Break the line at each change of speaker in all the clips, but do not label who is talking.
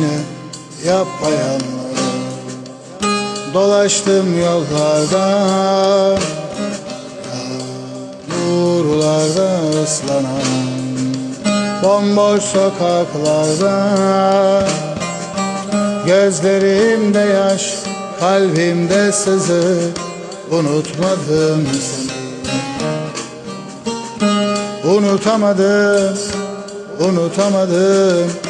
yine yapayalnız Dolaştım yollarda Nurlarda ıslanan Bomboş sokaklarda Gözlerimde yaş Kalbimde sızı Unutmadım seni. Unutamadım Unutamadım.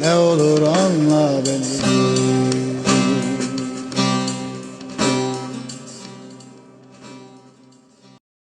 Ne olur anla beni